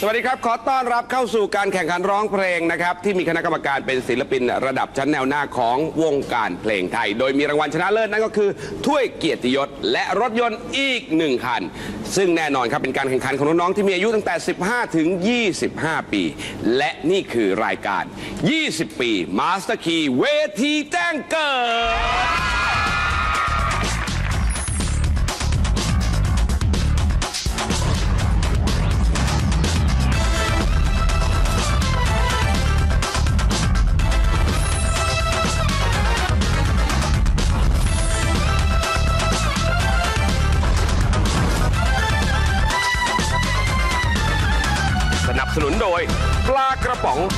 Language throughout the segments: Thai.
สวัสดีครับ ขอต้อนรับเข้าสู่การแข่งขันร้องเพลงนะครับ ที่มีคณะกรรมการเป็นศิลปินระดับชั้นแนวหน้าของวงการเพลงไทย โดยมีรางวัลชนะเลิศนั่นก็คือถ้วยเกียรติยศและรถยนต์อีกหนึ่งคัน ซึ่งแน่นอนครับเป็นการแข่งขันของน้องๆที่มีอายุตั้งแต่ 15 ถึง 25 ปี และนี่คือรายการ 20 ปีมาสเตอร์คีเวทีแจ้งเกิด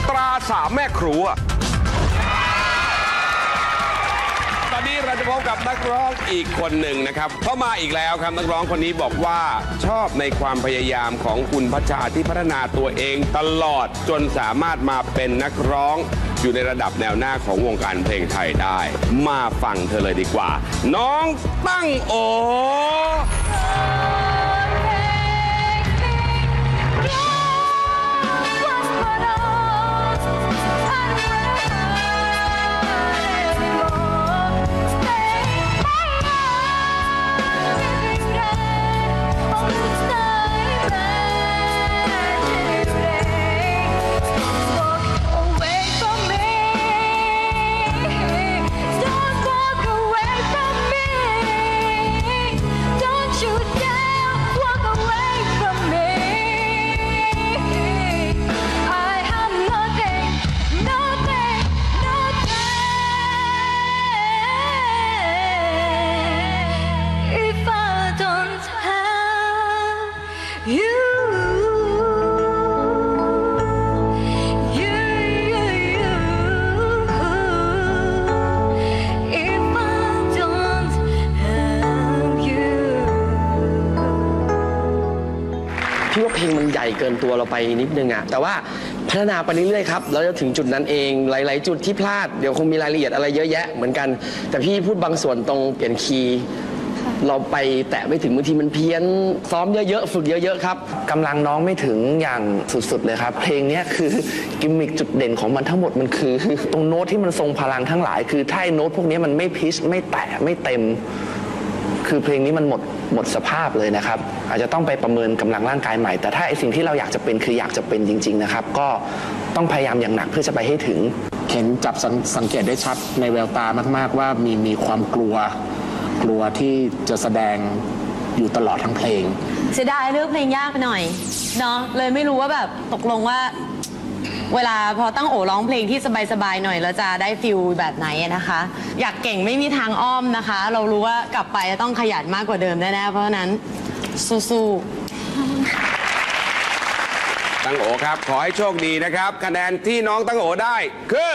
ตราสามแม่ครัว ตอนนี้เราจะพบกับนักร้องอีกคนหนึ่งนะครับเข้ามาอีกแล้วครับนักร้องคนนี้บอกว่าชอบในความพยายามของคุณพัชชาที่พัฒนาตัวเองตลอดจนสามารถมาเป็นนักร้องอยู่ในระดับแนวหน้าของวงการเพลงไทยได้ มาฟังเธอเลยดีกว่า น้องตั้งโอ ตัวเราไปนิดนึงอะแต่ว่าพัฒนาไปเรื่อยๆครับเราจะถึงจุดนั้นเองหลาย ๆ จุดที่พลาดเดี๋ยวคงมีรายละเอียดอะไรเยอะแยะเหมือนกัน แต่พี่พูดบางส่วนตรงเปลี่ยนคีย์เราไปแตะไม่ถึงบางทีมันเพี้ยนซ้อมเยอะๆ ฝึกเยอะๆ ครับกำลังน้องไม่ถึงอย่างสุดๆเลยครับ เพลงเนี้ยคือกิมมิคจุดเด่นของมันทั้งหมดมันคือ ตรงโน้ตที่มันทรงพลังทั้งหลาย คือถ้าไอ้โน้ตพวกเนี้ยมันไม่พิชไม่แตะไม่เต็ม คือเพลงนี้มันหมด หมดสภาพเลยนะครับ อาจจะต้องไปประเมินกำลังร่างกายใหม่ แต่ถ้าไอ้สิ่งที่เราอยากจะเป็นคืออยากจะเป็นจริง ๆ นะครับ ก็ต้องพยายามอย่างหนักเพื่อจะไปให้ถึง เห็นจับสังสังเกตได้ชัดในแววตามาก ๆ ว่ามีมีความกลัว กลัวที่จะแสดงอยู่ตลอดทั้งเพลงเสียดายเลือกเพลงยากไปหน่อยเนาะเลยไม่รู้ว่าแบบตกลงว่า เวลาพอตั้งโอร้องเพลงที่สบายๆหน่อยเราจะได้ฟิลแบบไหนนะคะ อยากเก่งไม่มีทางอ้อมนะคะ เรารู้ว่ากลับไปจะต้องขยันมากกว่าเดิมแน่ๆเพราะฉะนั้นสู้ๆตั้งโอครับ ขอให้โชคดีนะครับ คะแนนที่น้องตั้งโอได้คือ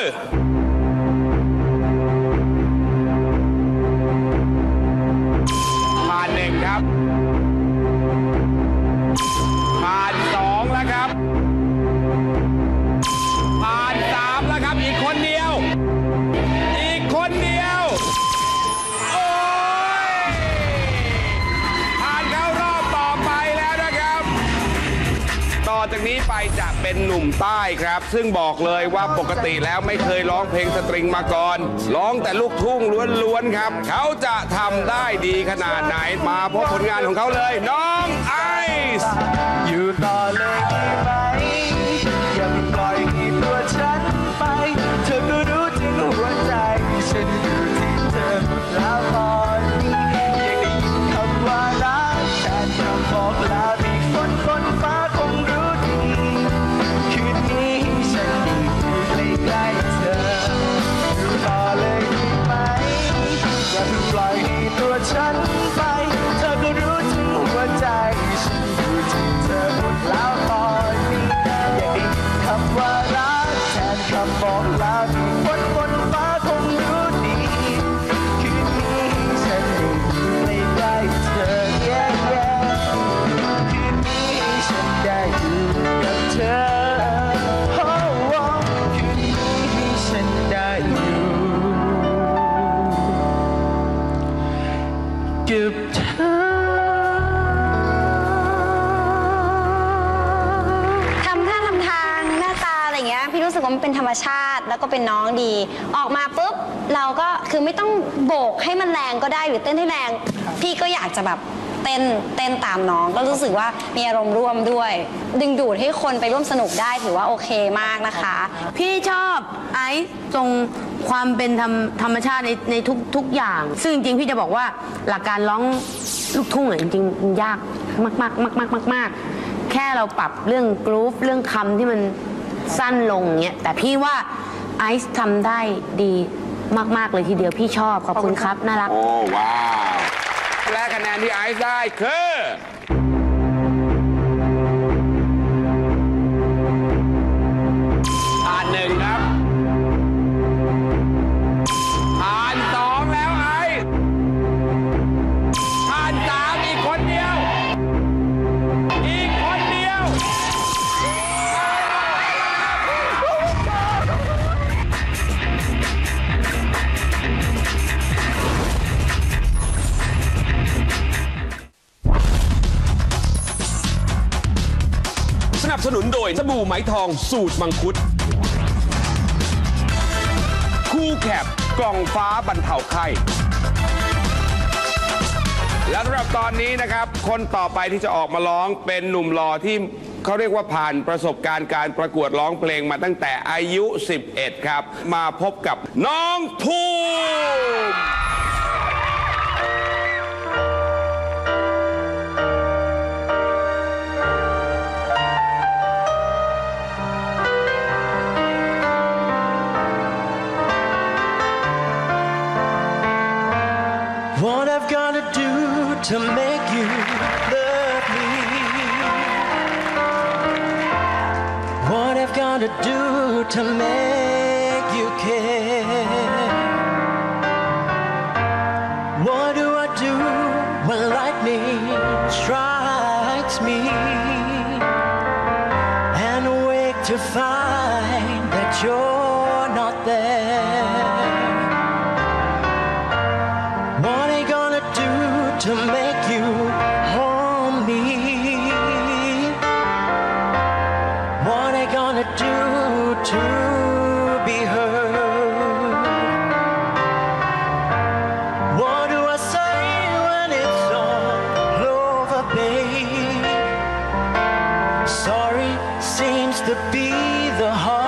ไปจะเป็นหนุ่มใต้ครับ ซึ่งบอกเลยว่าปกติแล้วไม่เคยร้องเพลงสตริงมาก่อน ร้องแต่ลูกทุ่งล้วนๆครับ เขาจะทำได้ดีขนาดไหนมาพบผลงานของเขาเลย น้องไอซ์อยู่ต่อเลย ก็เป็นน้องดี ออกมาปุ๊บเราก็คือไม่ต้องโบกให้มันแรงก็ได้หรือเต้นให้แรง พี่ก็อยากจะแบบเต้นเต้นตามน้องก็รู้สึกว่ามีอารมณ์ร่วมด้วย ดึงดูดให้คนไปร่วมสนุกได้ถือว่าโอเคมากนะคะ พี่ชอบไอซ์ตรงความเป็นธรรมธรรมชาติในในทุกทุกอย่าง ซึ่งจริงๆพี่จะบอกว่าหลักการร้องลูกทุ่งอะจริงๆมันยากมากมากมากมากแค่เราปรับเรื่องกรูฟเรื่องคำที่มันสั้นลงเงี้ยแต่พี่ว่า ไอซ์ทำได้ดีมาก ๆ เลยทีเดียวพี่ชอบ ขอบคุณครับ น่ารัก โอ้ว้าว และคะแนนที่ไอซ์ได้คือ ยสบู่ไหมทองสูตรมังคุด คู่แคบกล่องฟ้าบรรเทาไข้และสำหรับตอนนี้นะครับ คนต่อไปที่จะออกมาร้องเป็นหนุ่มหล่อที่เขาเรียกว่าผ่านประสบการณ์การประกวดร้องเพลงมาตั้งแต่อายุ 11 ครับ มาพบกับน้องภูม to make you love me. What I've gotta do to make you care. What do I do when lightning strikes me? And awake to find that you're the heart.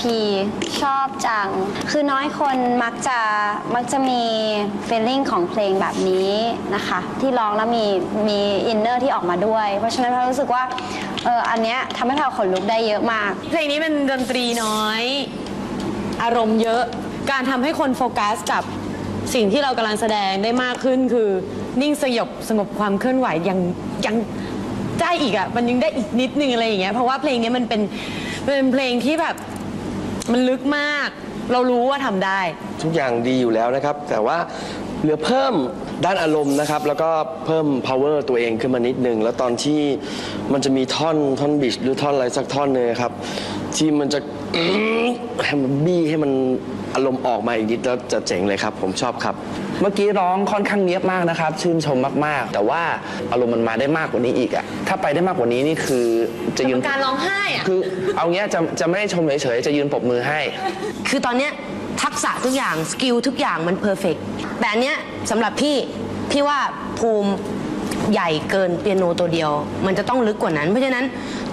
พีชอบจัง คือน้อยคนมักจะมักจะมี feeling ของเพลงแบบนี้นะคะ ที่ร้องแล้วมีมีอินเนอร์ที่ออกมาด้วย เพราะฉะนั้นเรารู้สึกว่าเอออันเนี้ยทำให้เราขนลุกได้เยอะมาก เพลงนี้เป็นดนตรีน้อย อารมณ์เยอะการทำให้คนโฟกัสกับสิ่งที่เรากำลังแสดงได้มากขึ้นคือ นิ่งสยบสงบความเคลื่อนไหวยังยังได้อีกอะมันยังได้อีกนิดนึงอะไรอย่างเงี้ยเพราะว่าเพลงนี้มันเป็นเป็นเพลงที่แบบ มันลึกมาก เรารู้ว่าทำได้ ทุกอย่างดีอยู่แล้วนะครับ แต่ว่าเหลือเพิ่มด้านอารมณ์นะครับ แล้วก็เพิ่ม power ตัวเองขึ้นมานิดนึง แล้วตอนที่มันจะมีท่อนท่อนบิชหรือท่อนอะไรสักท่อนหนึงครับ ที่มันจะ ให้มันบี้ให้มันอารมณ์ออกมาอีกนิดแล้วจะเจ๋งเลยครับ ผมชอบครับ เมื่อกี้ร้องค่อนข้างเนียบมากนะครับ ชื่นชมมากๆ แต่ว่าอารมณ์มันมาได้มากกว่านี้อีกอะถ้าไปได้มากกว่านี้นี่คือจะยืนการร้องไห้อะคือเอางี้จะจะไม่ได้ชมเฉยๆจะยืนปรบมือให้ คือตอนเนี้ยทักษะทุกอย่างสกิลทุกอย่างมันเพอร์เฟกแต่อันเนี้ยสำหรับพี่พี่ว่าภูมิใหญ่เกินเปียโนตัวเดียว มันจะต้องลึกกว่านั้น เพราะฉะนั้น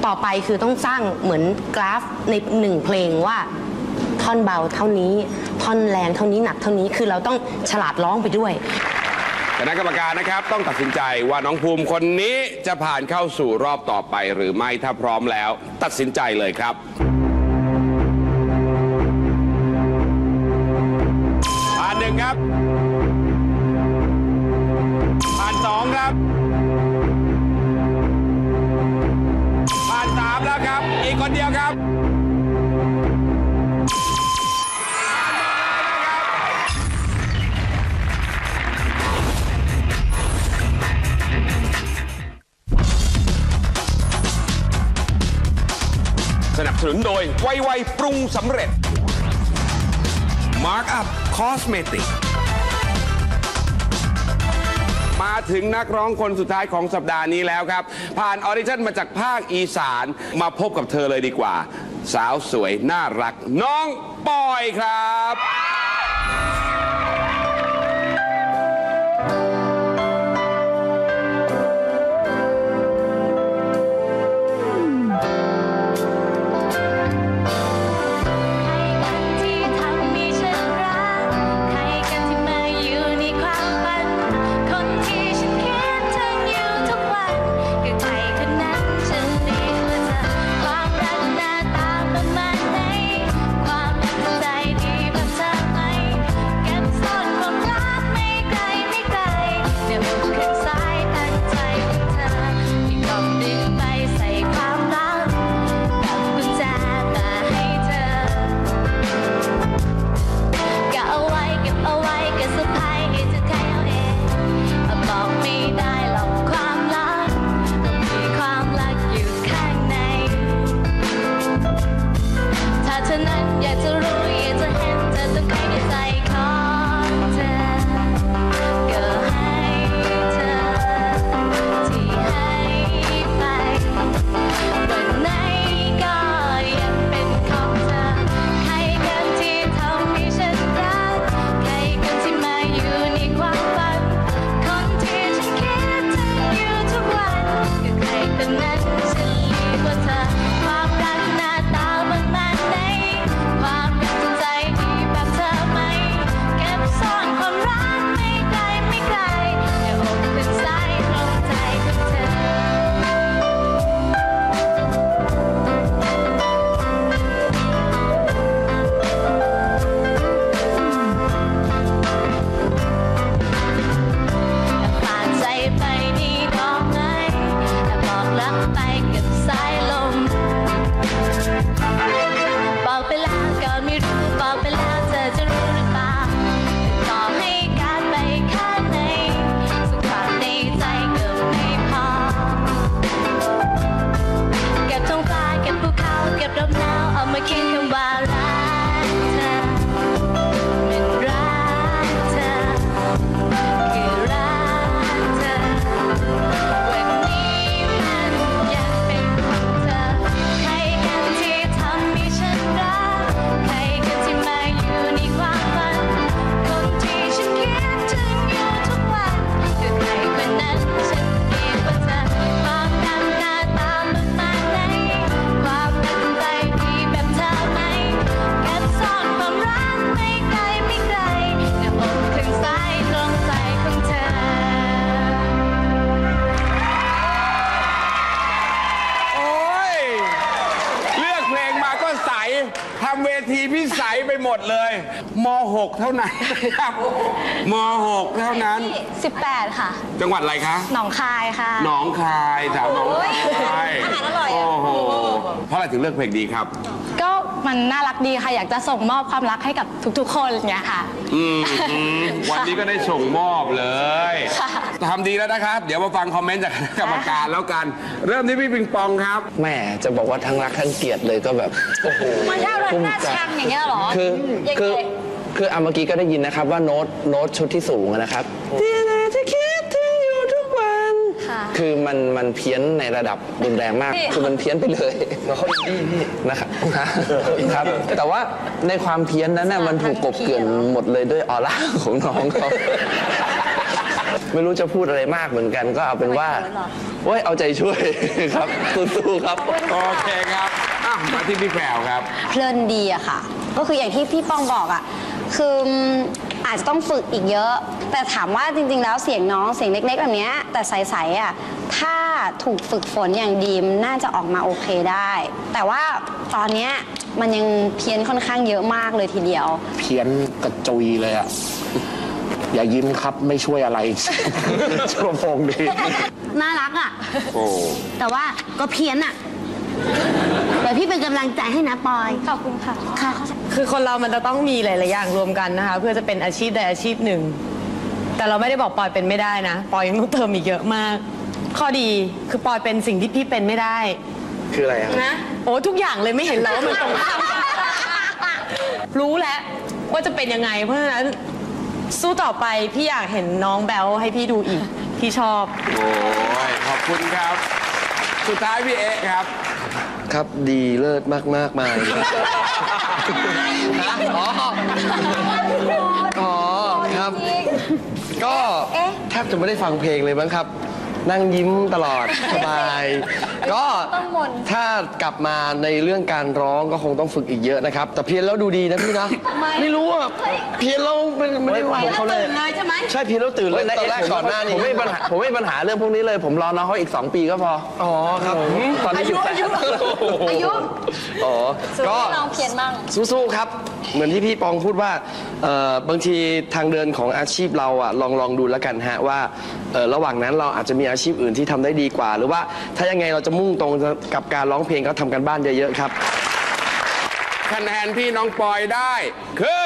ต่อไปคือต้องสร้างเหมือนกราฟในหนึ่งเพลงว่า ท่อนเบาเท่านี้ ท่อนแรงเท่านี้หนักเท่านี้คือเราต้องฉลาดร้องไปด้วย คณะกรรมการนะครับต้องตัดสินใจว่าน้องภูมิคนนี้จะผ่านเข้าสู่รอบต่อไปหรือไม่ถ้าพร้อมแล้ว ตัดสินใจเลยครับผ่านหนึ่งครับผ่านสองครับผ่านสามแล้วครับ อีกคนเดียวครับ นุนโดยไวไวปรุงสำเร็จ Mark Up Cosmetic มาถึงนักร้องคนสุดท้ายของสัปดาห์นี้แล้วครับ ผ่านออริชั่นมาจากภาคอีสานมาพบกับเธอเลยดีกว่า สาวสวยน่ารักน้องปอยครับ ครับม .6 เท่านั้น 18 ค่ะ จังหวัดอะไรคะ หนองคายค่ะ หนองคายสาวหนองคายอาหารอร่อยอะ โอ้โหเพราะอะไรถึงเลือกเพลงดีครับ ก็มันน่ารักดีค่ะ อยากจะส่งมอบความรักให้กับทุกๆ คนอย่างเงี้ยค่ะ อืมอืมวันนี้ก็ได้ส่งมอบเลยค่ะทำดีแล้วนะครับ เดี๋ยวมาฟังคอมเมนต์จากคณะกรรมการแล้วกัน เริ่มที่พี่ปิงปองครับ แม่จะบอกว่าทั้งรักทั้งเกลียดเลยก็แบบ โอ้โหมันชอบเลยหน้าชังอย่างเงี้ยเหรอคือยังไงคือ คืออะเมื่อกี้ก็ได้ยินนะครับว่าโน้ตโน้ตชุดที่สูงอะนะครับที่นาจะคิดถึงอยู่ทุกวัน ค่ะ คือมันมันเพี้ยนในระดับรุนแรงมาก พี่ คือมันเพี้ยนไปเลยเขาอินดี้พี่ นะครับครับ แต่ว่าในความเพี้ยนนั้นน่ะมันถูกกลบเกลื่อนหมดเลยด้วยออร่าของน้องเขาไม่รู้จะพูดอะไรมากเหมือนกันก็เอาเป็นว่าโอ้ยเอาใจช่วยครับสู้ๆครับ โอเคครับอะมาที่พี่แพรวครับ เพลินดีอะค่ะ ก็คืออย่างที่พี่ป้องบอกอะ คืออาจจะต้องฝึกอีกเยอะ แต่ถามว่าจริง ๆ แล้วเสียงน้องเสียงเล็ก ๆ แบบเนี้ยแต่ใสๆอะถ้าถูกฝึกฝนอย่างดีมนน่าจะออกมาโอเคได้ แต่ว่าตอนเนี้ยมันยังเพี้ยนค่อนข้างเยอะมากเลยทีเดียว เพี้ยนกระจุยเลยอะอย่ายิ้มครับไม่ช่วยอะไร ชั่วโมงนี้น่ารักอะ โอ้ แต่ว่าก็เพี้ยนอะ แต่พี่เป็นกำลังใจให้นะปอย ขอบคุณค่ะ ค่ะ คือคนเรามันจะต้องมีหลาย ๆ อย่างรวมกันนะคะ เพื่อจะเป็นอาชีพใดอาชีพหนึ่ง แต่เราไม่ได้บอกปอยเป็นไม่ได้นะ ปอยยังต้องเติมอีกเยอะมาก ข้อดีคือปอยเป็นสิ่งที่พี่เป็นไม่ได้ คืออะไรอะนะ โอ้ทุกอย่างเลยไม่เห็นเหรอว่ามันตรงข้ามกันรู้แล้วว่าจะเป็นยังไง เพราะฉะนั้นสู้ต่อไปพี่อยากเห็นน้องแบลให้พี่ดูอีก พี่ชอบ โอ้ยขอบคุณครับ สุดท้ายพี่เอ๊ะครับ ครับดีเลิศมากมากๆมายอ๋ออ๋อครับ ก็แทบจะไม่ได้ฟังเพลงเลยมั้งครับ นั่งยิ้มตลอด สบาย ก็ถ้ากลับมาในเรื่องการร้องก็คงต้องฝึกอีกเยอะนะครับ แต่เพียนแล้วดูดีนะพี่นะ ไม่รู้อะเพียนแล้วไม่ไม่ได้ว่าเขาเลย ตื่นเลยใช่ไหมใช่เพียนแล้วตื่นเลยตอนแรกผมก่อนหน้านี้ผมไม่มีปัญหาผมไม่มีปัญหาเรื่องพวกนี้เลย ผมรอน้องเขาอีก 2 ปีก็พอ อ๋อครับตอนนี้อยู่แต่อายุอ๋อก็ น้องเพี้ยนบ้างสู้ๆ ครับ เหมือนที่พี่ปองพูดว่าเอ่อบางทีทางเดินของอาชีพเราอะลองลองดูแล้วกันฮะว่าเอ่อระหว่างนั้นเราอาจจะมีอาาชีพอื่นที่ทำได้ดีกว่า หรือว่าถ้ายังไงเราจะมุ่งตรงกับการร้องเพลงก็ทำกันบ้านเยอะๆครับ คะแนนพี่น้องปอยได้คือ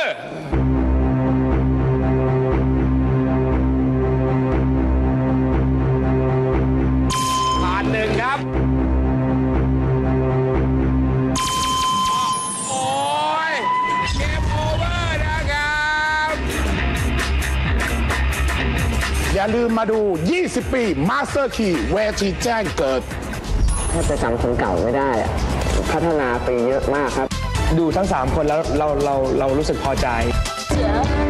อย่าลืมมาดู 20 ปีมาสเตอร์คีเวทีแจ้งเกิด แทบจะจำคนเก่าไม่ได้อะพัฒนาไปเยอะมากครับ ดูทั้ง 3 คนแล้วเราเราเรารู้สึกพอใจจะมีเพียงเธอรับ